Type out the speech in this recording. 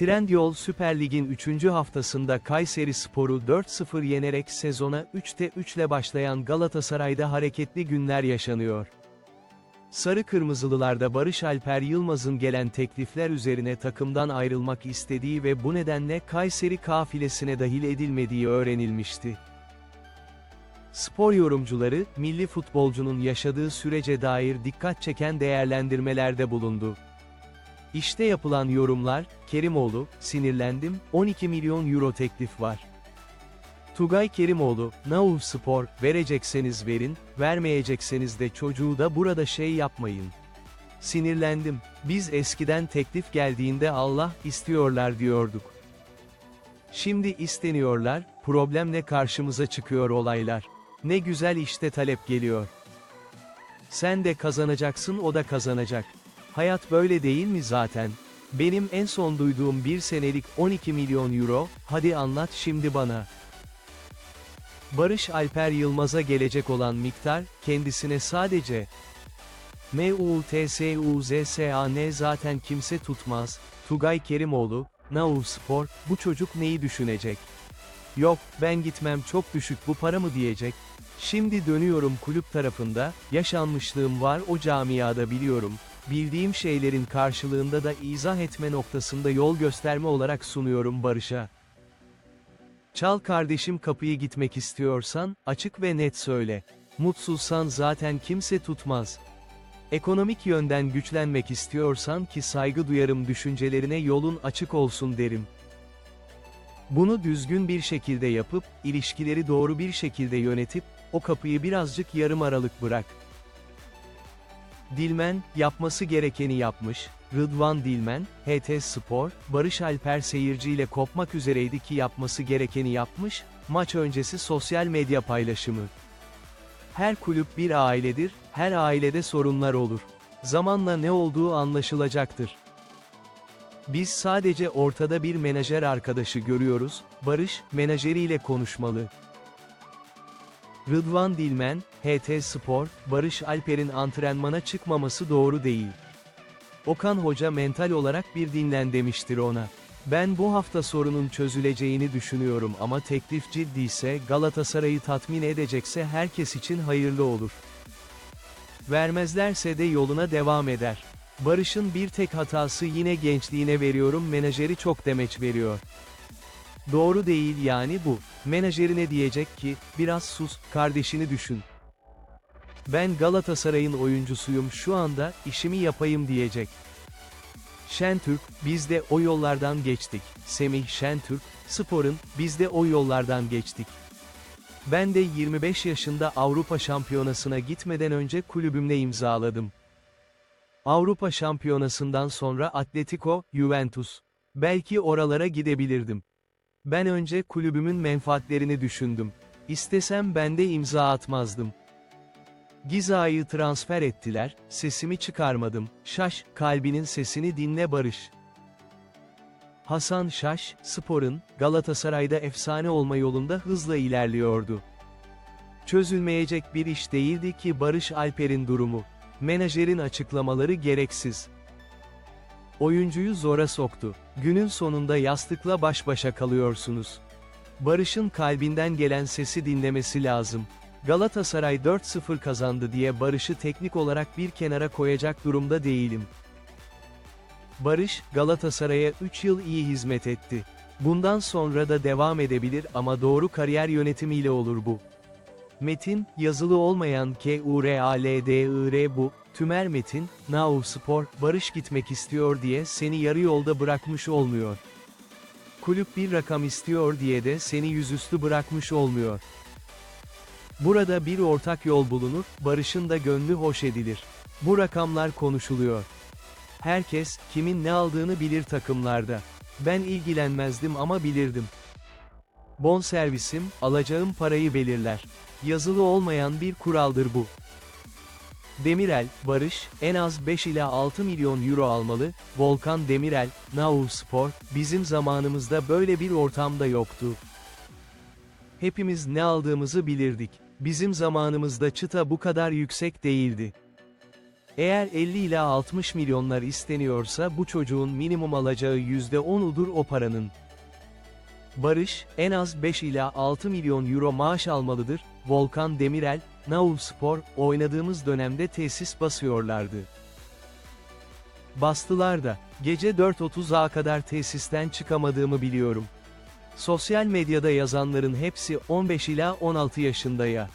Trendyol Süper Lig'in 3. haftasında Kayseri Spor'u 4-0 yenerek sezona 3'te 3 ile başlayan Galatasaray'da hareketli günler yaşanıyor. Sarı Kırmızılılarda Barış Alper Yılmaz'ın gelen teklifler üzerine takımdan ayrılmak istediği ve bu nedenle Kayseri kafilesine dahil edilmediği öğrenilmişti. Spor yorumcuları, milli futbolcunun yaşadığı sürece dair dikkat çeken değerlendirmelerde bulundu. İşte yapılan yorumlar, Kerimoğlu, sinirlendim, 12 milyon euro teklif var. Tugay Kerimoğlu, Nauv Spor, verecekseniz verin, vermeyecekseniz de çocuğu da burada şey yapmayın. Sinirlendim, biz eskiden teklif geldiğinde Allah, istiyorlar diyorduk. Şimdi isteniyorlar, problemle karşımıza çıkıyor olaylar. Ne güzel işte talep geliyor. Sen de kazanacaksın o da kazanacak. Hayat böyle değil mi zaten? Benim en son duyduğum bir senelik 12 milyon euro, hadi anlat şimdi bana. Barış Alper Yılmaz'a gelecek olan miktar, kendisine sadece MUTSUZSAN zaten kimse tutmaz, Tugay Kerimoğlu, Nauv Spor, bu çocuk neyi düşünecek? Yok, ben gitmem çok düşük bu para mı diyecek. Şimdi dönüyorum kulüp tarafında, yaşanmışlığım var o camiada biliyorum. Bildiğim şeylerin karşılığında da izah etme noktasında yol gösterme olarak sunuyorum Barış'a. Çal kardeşim kapıyı gitmek istiyorsan, açık ve net söyle. Mutsuzsan zaten kimse tutmaz. Ekonomik yönden güçlenmek istiyorsan ki saygı duyarım düşüncelerine yolun açık olsun derim. Bunu düzgün bir şekilde yapıp, ilişkileri doğru bir şekilde yönetip, o kapıyı birazcık yarım aralık bırak. Dilmen, yapması gerekeni yapmış, Rıdvan Dilmen, HT Spor, Barış Alper seyirciyle kopmak üzereydi ki yapması gerekeni yapmış, maç öncesi sosyal medya paylaşımı. Her kulüp bir ailedir, her ailede sorunlar olur. Zamanla ne olduğu anlaşılacaktır. Biz sadece ortada bir menajer arkadaşı görüyoruz, Barış, menajeriyle konuşmalı. Rıdvan Dilmen, HT Spor, Barış Alper'in antrenmana çıkmaması doğru değil. Okan Hoca mental olarak bir dinlen demiştir ona. Ben bu hafta sorunun çözüleceğini düşünüyorum ama teklif ciddiyse Galatasaray'ı tatmin edecekse herkes için hayırlı olur. Vermezlerse de yoluna devam eder. Barış'ın bir tek hatası yine gençliğine veriyorum menajeri çok demeç veriyor. Doğru değil yani bu. Menajerine diyecek ki, biraz sus, kardeşini düşün. Ben Galatasaray'ın oyuncusuyum şu anda, işimi yapayım diyecek. Şentürk, biz de o yollardan geçtik. Semih Şentürk, sporun, biz de o yollardan geçtik. Ben de 25 yaşında Avrupa Şampiyonası'na gitmeden önce kulübümle imzaladım. Avrupa Şampiyonası'ndan sonra Atletico, Juventus. Belki oralara gidebilirdim. Ben önce kulübümün menfaatlerini düşündüm. İstesem ben de imza atmazdım. Giza'yı transfer ettiler, sesimi çıkarmadım. Şaş, kalbinin sesini dinle Barış. Hasan Şaş, Spor'un, Galatasaray'da efsane olma yolunda hızla ilerliyordu. Çözülmeyecek bir iş değildi ki Barış Alper'in durumu. Menajerin açıklamaları gereksiz. Oyuncuyu zora soktu. Günün sonunda yastıkla baş başa kalıyorsunuz. Barış'ın kalbinden gelen sesi dinlemesi lazım. Galatasaray 4-0 kazandı diye Barış'ı teknik olarak bir kenara koyacak durumda değilim. Barış, Galatasaray'a 3 yıl iyi hizmet etti. Bundan sonra da devam edebilir ama doğru kariyer yönetimiyle olur bu. Metin, yazılı olmayan K-U-R-A-L-D-I-R bu, Tümer Metin, Now Spor, Barış gitmek istiyor diye seni yarı yolda bırakmış olmuyor. Kulüp bir rakam istiyor diye de seni yüzüstü bırakmış olmuyor. Burada bir ortak yol bulunur, Barış'ın da gönlü hoş edilir. Bu rakamlar konuşuluyor. Herkes, kimin ne aldığını bilir takımlarda. Ben ilgilenmezdim ama bilirdim. Bon servisim, alacağım parayı belirler. Yazılı olmayan bir kuraldır bu. Demirel, Barış, en az 5 ila 6 milyon euro almalı, Volkan Demirel, Now Spor, bizim zamanımızda böyle bir ortamda yoktu. Hepimiz ne aldığımızı bilirdik. Bizim zamanımızda çıta bu kadar yüksek değildi. Eğer 50 ila 60 milyonlar isteniyorsa bu çocuğun minimum alacağı %10'udur o paranın. Barış, en az 5 ila 6 milyon euro maaş almalıdır. Volkan Demirel, Naul Spor, oynadığımız dönemde tesis basıyorlardı. Bastılar da, gece 4.30'a kadar tesisten çıkamadığımı biliyorum. Sosyal medyada yazanların hepsi 15 ila 16 yaşında ya.